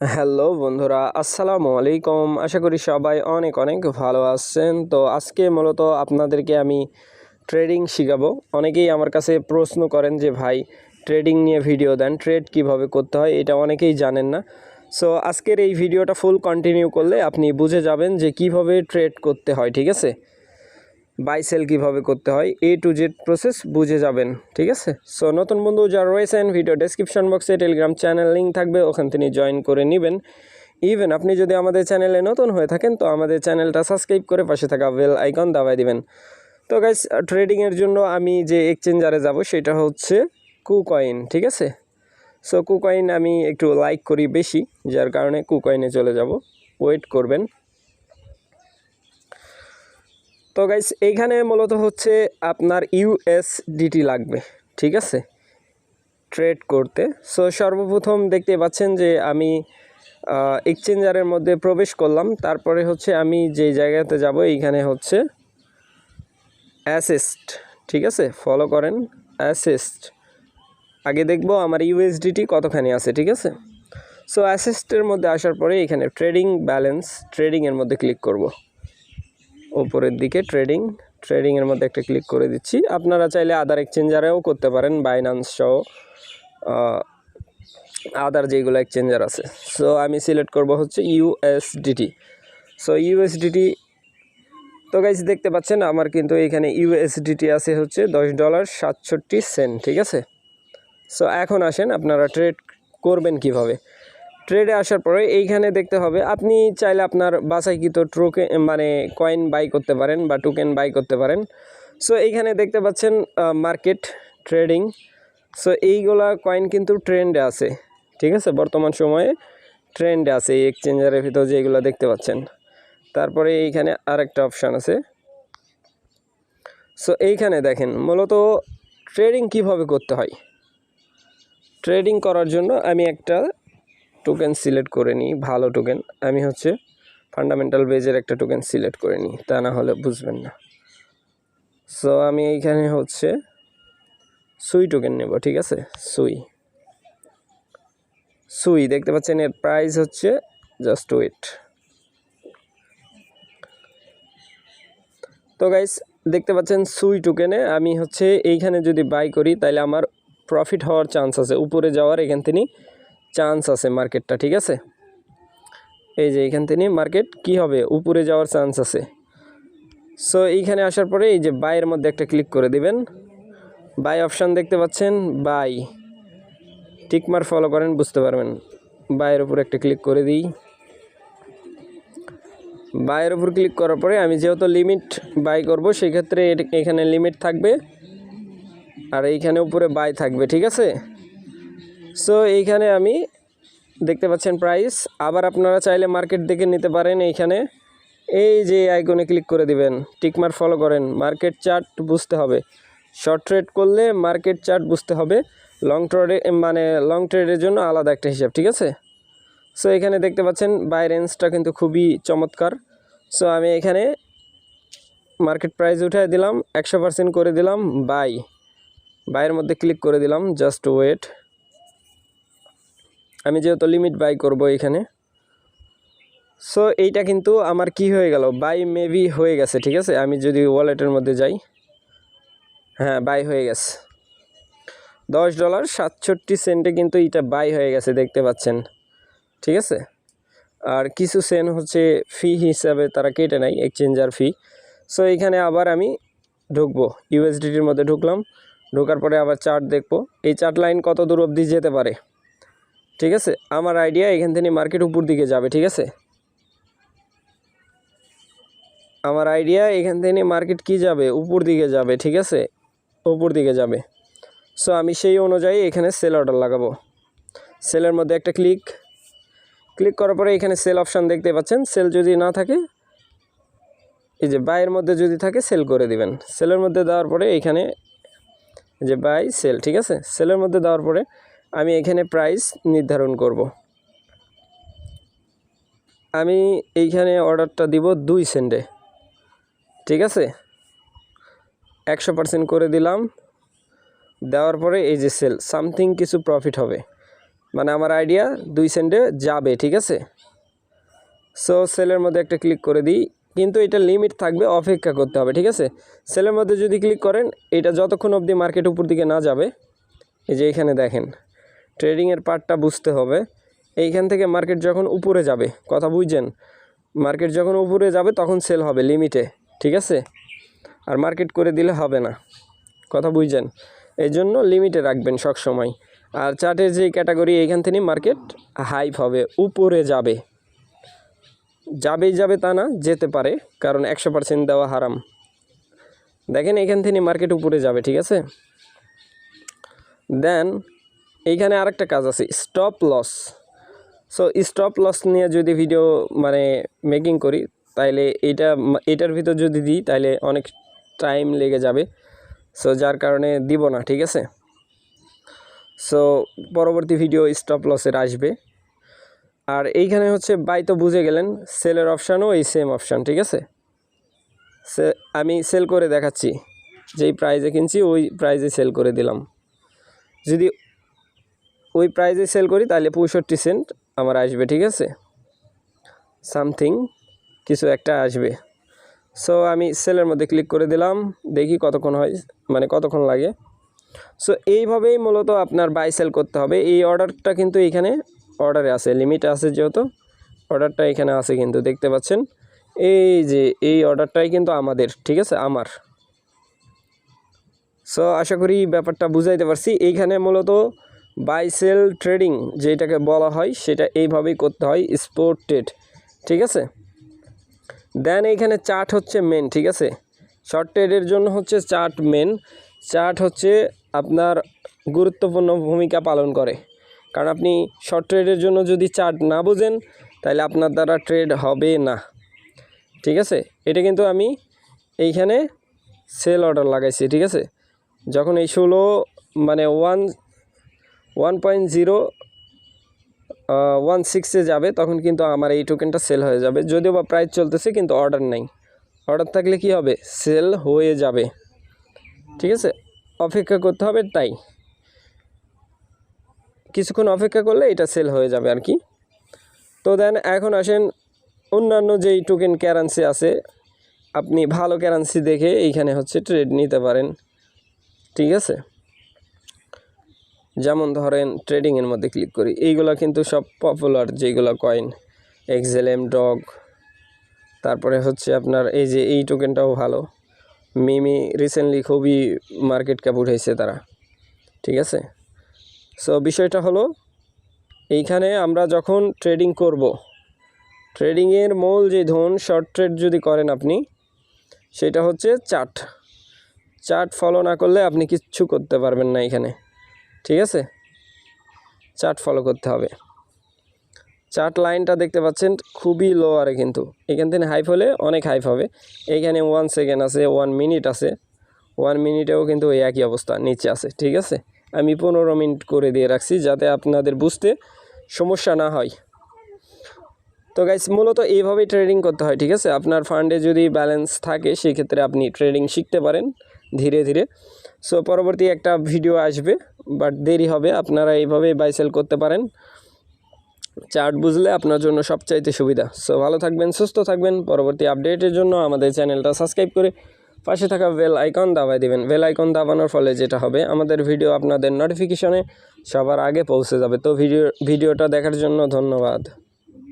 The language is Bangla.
হ্যালো বন্ধুরা, আসসালামু আলাইকুম। আশা করি সবাই অনেক অনেক ভালো আছেন। তো আজকে মূলত আপনাদেরকে আমি ট্রেডিং শিখাবো। অনেকেই আমার কাছে প্রশ্ন করেন যে, ভাই, ট্রেডিং নিয়ে ভিডিও দেন, ট্রেড কীভাবে করতে হয়? এটা অনেকেই জানেন না। সো আজকের এই ভিডিওটা ফুল কন্টিনিউ করলে আপনি বুঝে যাবেন যে কীভাবে ট্রেড করতে হয়, ঠিক আছে? বাই সেল কীভাবে করতে হয় এ টু জেড প্রসেস বুঝে যাবেন, ঠিক আছে? সো নতুন বন্ধু যারা রয়েছেন ভিডিও ডেসক্রিপশন বক্সে টেলিগ্রাম চ্যানেল লিঙ্ক থাকবে, ওখান থেকে জয়েন করে নেবেন। ইভেন আপনি যদি আমাদের চ্যানেলে নতুন হয়ে থাকেন, তো আমাদের চ্যানেলটা সাবস্ক্রাইব করে পাশে থাকা বেল আইকন দাবাই দিবেন। তো গাইস ট্রেডিংয়ের জন্য আমি যে এক্সচেঞ্জারে যাব, সেটা হচ্ছে কুকয়েন ঠিক আছে? সো কুকয়েন আমি একটু লাইক করি বেশি, যার কারণে কুকয়েনে চলে যাব। ওয়েট করবেন। তো গাইস এইখানে মূলত হচ্ছে আপনার ইউএসডিটি লাগবে, ঠিক আছে? ট্রেড করতে। সো সর্বপ্রথম দেখতে পাচ্ছেন যে আমি এক্সচেঞ্জারের মধ্যে প্রবেশ করলাম। তারপরে হচ্ছে আমি যে জায়গাতে যাব, এইখানে হচ্ছে অ্যাসিস্ট ঠিক আছে? ফলো করেন অ্যাসিস্ট আগে দেখব আমার ইউএসডিটি কতখানি আছে, ঠিক আছে? সো অ্যাসিস্টের মধ্যে আসার পরে এখানে ট্রেডিং ব্যালেন্স ট্রেডিংয়ের মধ্যে ক্লিক করব। উপরের দিকে ট্রেডিং ট্রেডিংয়ের মধ্যে একটা ক্লিক করে দিচ্ছি। আপনারা চাইলে আদার এক্সচেঞ্জারেও করতে পারেন বাইনান্স সহ আদার যেগুলো এক্সচেঞ্জার আছে। সো আমি সিলেক্ট করব হচ্ছে ইউএসডিটি সো ইউএসডিটি তো গাইজ দেখতে পাচ্ছেন আমার কিন্তু এখানে ইউএসডিটি আছে হচ্ছে দশ ডলার সাতষট্টি সেন্ট ঠিক আছে? সো এখন আসেন, আপনারা ট্রেড করবেন কীভাবে? ট্রেডে আসার পরে এইখানে দেখতে হবে, আপনি চাইলে আপনার বাসাইকৃত ট্রোকে মানে কয়েন বাই করতে পারেন বা টোকেন বাই করতে পারেন। সো এইখানে দেখতে পাচ্ছেন মার্কেট ট্রেডিং সো এইগুলা কয়েন কিন্তু ট্রেন্ডে আছে, ঠিক আছে? বর্তমান সময়ে ট্রেন্ডে আছে, এই এক্সচেঞ্জারের ভিতর যেগুলো দেখতে পাচ্ছেন। তারপরে এইখানে আরেকটা অপশান আছে। সো এইখানে দেখেন, মূলত ট্রেডিং কীভাবে করতে হয়? ট্রেডিং করার জন্য আমি একটা টোকেন সিলেক্ট করে নিই, ভালো টোকেন আমি হচ্ছে ফান্ডামেন্টাল বেজের একটা টোকেন সিলেক্ট করে নিই, তা না হলে বুঝবেন না। সো আমি এইখানে হচ্ছে সুই টোকেন নেব, ঠিক আছে? সুই। সুই, দেখতে পাচ্ছেন এর প্রাইস হচ্ছে জাস্ট ওয়েট তো গাইস দেখতে পাচ্ছেন সুই টোকেনে আমি হচ্ছে এইখানে যদি বাই করি তাহলে আমার প্রফিট হওয়ার চান্স আছে। উপরে যাওয়ার এখান থেকে চান্স আছে মার্কেটটা, ঠিক আছে? এই যে এখান থেকে মার্কেট, কি হবে? উপরে যাওয়ার চান্স আছে। সো এইখানে আসার পরে এই যে বাইয়ের মধ্যে একটা ক্লিক করে দিবেন। বাই অপশান দেখতে পাচ্ছেন বাই টিকমার ফলো করেন, বুঝতে পারবেন। বাইয়ের উপর একটা ক্লিক করে দিই। বাইয়ের উপর ক্লিক করার পরে আমি যেহেতু লিমিট বাই করব, সেক্ষেত্রে এখানে লিমিট থাকবে। আর এইখানে উপরে বাই থাকবে, ঠিক আছে? সো এইখানে আমি দেখতে পাচ্ছেন প্রাইস আবার আপনারা চাইলে মার্কেট দেখে নিতে পারেন এইখানে। এই যে আইকনে ক্লিক করে দিবেন টিকমার ফলো করেন মার্কেট চার্ট বুঝতে হবে। শর্ট ট্রেড করলে মার্কেট চার্ট বুঝতে হবে। লং ট্রেডে মানে লং ট্রেডের জন্য আলাদা একটা হিসাব, ঠিক আছে? সো এখানে দেখতে পাচ্ছেন বাই রেঞ্জটা কিন্তু খুবই চমৎকার। সো আমি এখানে মার্কেট প্রাইস উঠাই দিলাম, একশো করে দিলাম বাই বাইয়ের মধ্যে ক্লিক করে দিলাম জাস্ট ওয়েট আমি যেহেতু লিমিট বাই করব এখানে। সো এইটা কিন্তু আমার কি হয়ে গেল? বাই মেবি হয়ে গেছে, ঠিক আছে? আমি যদি ওয়ালেটের মধ্যে যাই হ্যাঁ বাই হয়ে গেছে। দশ ডলার সাতষট্টি সেন্টে কিন্তু এটা বাই হয়ে গেছে, দেখতে পাচ্ছেন। ঠিক আছে? আর কিছু সেন হচ্ছে ফি হিসাবে তারা কেটে নেয় এক্সচেঞ্জার ফি সো এইখানে আবার আমি ঢুকবো। ইউএসডিটির মধ্যে ঢুকলাম। ঢোকার পরে আবার চার্ট দেখব। এই চার্ট লাইন কত দূর অবধি যেতে পারে? ঠিক আছে? আমার আইডিয়া এখান থেকে মার্কেট উপর দিকে যাবে, ঠিক আছে? আমার আইডিয়া এখান থেকে মার্কেট কি যাবে? উপর দিকে যাবে, ঠিক আছে? উপর দিকে যাবে। সো আমি সেই অনুযায়ী এখানে সেল অর্ডার লাগাবো। সেলের মধ্যে একটা ক্লিক ক্লিক করার পরে এখানে সেল অপশান দেখতে পাচ্ছেন। সেল যদি না থাকে, এই যে বাইয়ের মধ্যে যদি থাকে সেল করে দিবেন। সেলের মধ্যে দেওয়ার পরে এখানে যে বাই সেল ঠিক আছে? সেলের মধ্যে দেওয়ার পরে আমি এখানে প্রাইস নির্ধারণ করব। আমি এইখানে অর্ডারটা দিব দুই সেন্টে ঠিক আছে? একশো পার্সেন্ট করে দিলাম। দেওয়ার পরে এই যে সেল সামথিং কিছু প্রফিট হবে। মানে আমার আইডিয়া দুই সেন্টে যাবে, ঠিক আছে? সো সেলের মধ্যে একটা ক্লিক করে দিই। কিন্তু এটা লিমিট থাকবে, অপেক্ষা করতে হবে, ঠিক আছে? সেলের মধ্যে যদি ক্লিক করেন, এটা যতক্ষণ অবধি মার্কেট উপর দিকে না যাবে, এই যে এখানে দেখেন। ট্রেডিংয়ের পার্টটা বুঝতে হবে। এইখান থেকে মার্কেট যখন উপরে যাবে, কথা বুঝছেন? মার্কেট যখন উপরে যাবে, তখন সেল হবে লিমিটে ঠিক আছে? আর মার্কেট করে দিলে হবে না, কথা বুঝছেন? এই জন্য লিমিটে রাখবেন সব সময়। আর চার্টের যে ক্যাটাগরি এইখান থেকে মার্কেট হাইপ হবে, উপরে যাবে। যাবেই যাবে তা না, যেতে পারে, কারণ একশো পার্সেন্ট দেওয়া হারাম। দেখেন এখান থেকে মার্কেট উপরে যাবে, ঠিক আছে? দেন এইখানে আরেকটা কাজ আছে stop loss so stop loss নিয়ে যদি ভিডিও মানে মেকিং করি, তাইলে এইটা এটার ভিতর যদি দিই, তাইলে অনেক টাইম লেগে যাবে। সো যার কারণে দিব না, ঠিক আছে? সো পরবর্তী ভিডিও স্টপ লসের আসবে। আর এইখানে হচ্ছে বাই তো বুঝে গেলেন সেলের অপশানও এই সেম অপশান ঠিক আছে? সে, আমি সেল করে দেখাচ্ছি, যেই প্রাইজে কিনছি, ওই প্রাইজে সেল করে দিলাম। যদি ওই প্রাইজে সেল করি, তাহলে পঁয়ষট্টি সেন্ট আমার আসবে, ঠিক আছে? সামথিং কিছু একটা আসবে। সো আমি সেলের মধ্যে ক্লিক করে দিলাম, দেখি কতক্ষণ হয় মানে কতক্ষণ লাগে। সো এইভাবেই মূলত আপনার বাই সেল করতে হবে। এই অর্ডারটা কিন্তু এইখানে অর্ডারে আছে লিমিট আছে যেহেতু অর্ডারটা এখানে আছে কিন্তু, দেখতে পাচ্ছেন? এই যে, এই অর্ডারটাই কিন্তু আমাদের, ঠিক আছে? আমার। সো আশা করি ব্যাপারটা বুঝাইতে পারছি। এইখানে মূলত বাই সেল ট্রেডিং যেটাকে বলা হয়, সেটা এইভাবেই করতে হয় স্পোর্ট ট্রেড ঠিক আছে? দেন এইখানে চার্ট হচ্ছে মেন ঠিক আছে? শর্ট ট্রেডের জন্য হচ্ছে চার্ট মেন চার্ট হচ্ছে আপনার গুরুত্বপূর্ণ ভূমিকা পালন করে। কারণ আপনি শর্ট ট্রেডের জন্য যদি চার্ট না বোঝেন, তাহলে আপনার দ্বারা ট্রেড হবে না। ঠিক আছে? এটা কিন্তু আমি এইখানে সেল অর্ডার লাগাইছি, ঠিক আছে? যখন এই ষোলো মানে one one point zero one সিক্সে যাবে, তখন কিন্তু আমার এই টোকেনটা সেল হয়ে যাবে। যদিও বা প্রাইস চলতেছে, কিন্তু অর্ডার নেই। অর্ডার থাকলে কি হবে? সেল হয়ে যাবে। ঠিক আছে? অপেক্ষা করতে হবে তাই। কিছুক্ষণ অপেক্ষা করলে এটা সেল হয়ে যাবে আর কি। তো দেন এখন আসেন অন্যান্য যেই টোকেন ক্যারেন্সি আছে, আপনি ভালো ক্যারেন্সি দেখে এইখানে হচ্ছে ট্রেড নিতে পারেন। ঠিক আছে? যেমন ধরেন ট্রেডিংয়ের মধ্যে ক্লিক করি, এইগুলো কিন্তু সব পপুলার যেগুলো কয়েন এক্সেলেম ডগ তারপরে হচ্ছে আপনার এই যে এই টোকেনটাও ভালো মিমি রিসেন্টলি খুবই মার্কেট ক্যাপ উঠেছে তারা, ঠিক আছে? সো বিষয়টা হলো, এইখানে আমরা যখন ট্রেডিং করব ট্রেডিংয়ের মূল যে ধন শর্ট ট্রেড যদি করেন আপনি, সেটা হচ্ছে চার্ট চার্ট ফলো না করলে আপনি কিচ্ছু করতে পারবেন না এখানে। ঠিক আছে? চার্ট ফলো করতে হবে। চার্ট লাইনটা দেখতে পাচ্ছেন, খুবই লো আরে কিন্তু। এখান থেকে হাইপ হলে অনেক হাইপ হবে। এইখানে ওয়ান সেকেন্ড আছে ওয়ান মিনিট আছে। ওয়ান মিনিটেও কিন্তু ওই একই অবস্থা, নিচে আছে, ঠিক আছে? আমি পনেরো মিনিট করে দিয়ে রাখছি যাতে আপনাদের বুঝতে সমস্যা না হয়। তো গাইস মূলত এইভাবেই ট্রেডিং করতে হয়, ঠিক আছে? আপনার ফান্ডে যদি ব্যালেন্স থাকে, সেক্ষেত্রে আপনি ট্রেডিং শিখতে পারেন ধীরে ধীরে। সো পরবর্তী একটা ভিডিও আসবে বাট দেরি হবে, আপনারা এইভাবেই বাই সেল করতে পারেন। চার্ট বুঝলে আপনার জন্য সবচাইতে সুবিধা। সো ভালো থাকবেন, সুস্থ থাকবেন। পরবর্তী আপডেটের জন্য আমাদের চ্যানেলটা সাবস্ক্রাইব করে পাশে থাকা বেল আইকন দাবাই দিবেন। বেল আইকন দাবানোর ফলে যেটা হবে, আমাদের ভিডিও আপনাদের নোটিফিকেশনে সবার আগে পৌঁছে যাবে। তো ভিডিও ভিডিওটা দেখার জন্য ধন্যবাদ।